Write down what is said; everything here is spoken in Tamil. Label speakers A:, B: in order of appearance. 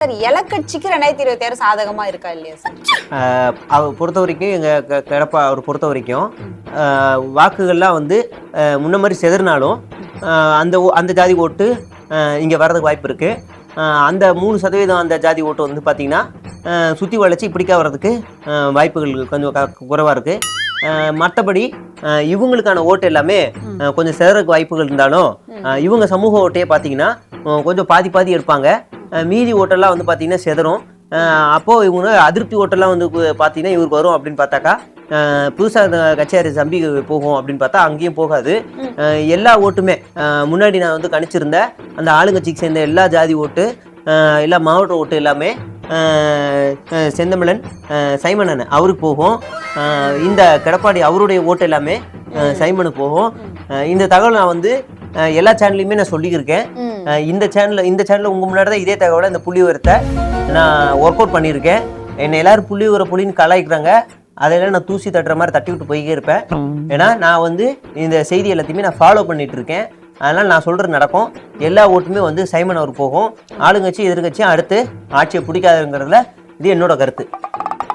A: சார் எலக்கட்சிக்கு ரெண்டாயிரத்தி இருபத்தி ஆறு சாதகமா இருக்கா இல்லையா சார்?
B: ஆஹ் அவர் பொறுத்த வரைக்கும் எங்க க கிடப்பா அவர் பொறுத்த வரைக்கும் ஆஹ் வாக்குகள்லாம் வந்து ஆஹ் முன்ன மாதிரி செதறினாலும் ஆஹ் அந்த ஓ- அந்த ஜாதி ஓட்டு இங்கே வர்றதுக்கு வாய்ப்பு இருக்கு. அந்த மூணு சதவீதம் அந்த ஜாதி ஓட்டு வந்து பார்த்தீங்கன்னா சுற்றி வளைச்சி இப்படிக்கா வர்றதுக்கு வாய்ப்புகள் கொஞ்சம் குறைவாக இருக்குது மற்றபடி இவங்களுக்கான ஓட்டு எல்லாமே கொஞ்சம் சிதறக்கு வாய்ப்புகள் இருந்தாலும் ஆஹ் இவங்க சமூக ஓட்டையே பார்த்தீங்கன்னா கொஞ்சம் பாதி பாதி எடுப்பாங்க. மீதி ஓட்டெல்லாம் வந்து பார்த்தீங்கன்னா செதறும். அப்போது இவங்க அதிருப்தி ஓட்டெல்லாம் வந்து பார்த்திங்கன்னா பார்த்தீங்கன்னா இவருக்கு வரும் அப்படின்னு பார்த்தாக்கா புதுசாக இந்த கச்சேரி தம்பி போகும் அப்படின்னு பார்த்தா அங்கேயும் போகாது. எல்லா ஓட்டுமே முன்னாடி நான் வந்து கணிச்சிருந்தேன் அந்த ஆளுங்கட்சிக்கு சேர்ந்த எல்லா ஜாதி ஓட்டு எல்லா மாவட்ட ஓட்டு எல்லாமே செந்தமிழன் ஆஹ் சைமன் அவருக்கு போகும். இந்த கடப்பாடி அவருடைய ஓட்டு எல்லாமே சைமனுக்கு போகும். இந்த தகவல் நான் வந்து எல்லா சேனல்லையுமே நான் சொல்லியிருக்கேன். இந்த சேனல் இந்த சேனல் உங்க முன்னாடி தான் இதே தகவலை இந்த புள்ளி உரத்தை நான் ஒர்க் அவுட் பண்ணியிருக்கேன். என்னை எல்லாரும் புள்ளி உர புள்ளின்னு கலாய்க்கிறாங்க. அதெல்லாம் நான் தூசி தட்டுற மாதிரி தட்டி விட்டு போய்க்கே இருப்பேன். ஏன்னா நான் வந்து இந்த செய்தி எல்லாத்தையுமே நான் ஃபாலோ பண்ணிட்டு இருக்கேன். அதனால் நான் சொல்கிறது நடக்கும். எல்லா ஓட்டுமே வந்து சைமன் அவர் போகும். ஆளுங்கட்சி எதிர்கட்சியும் அடுத்து ஆட்சியை பிடிக்காதுங்கிறதுல இது என்னோட கருத்து.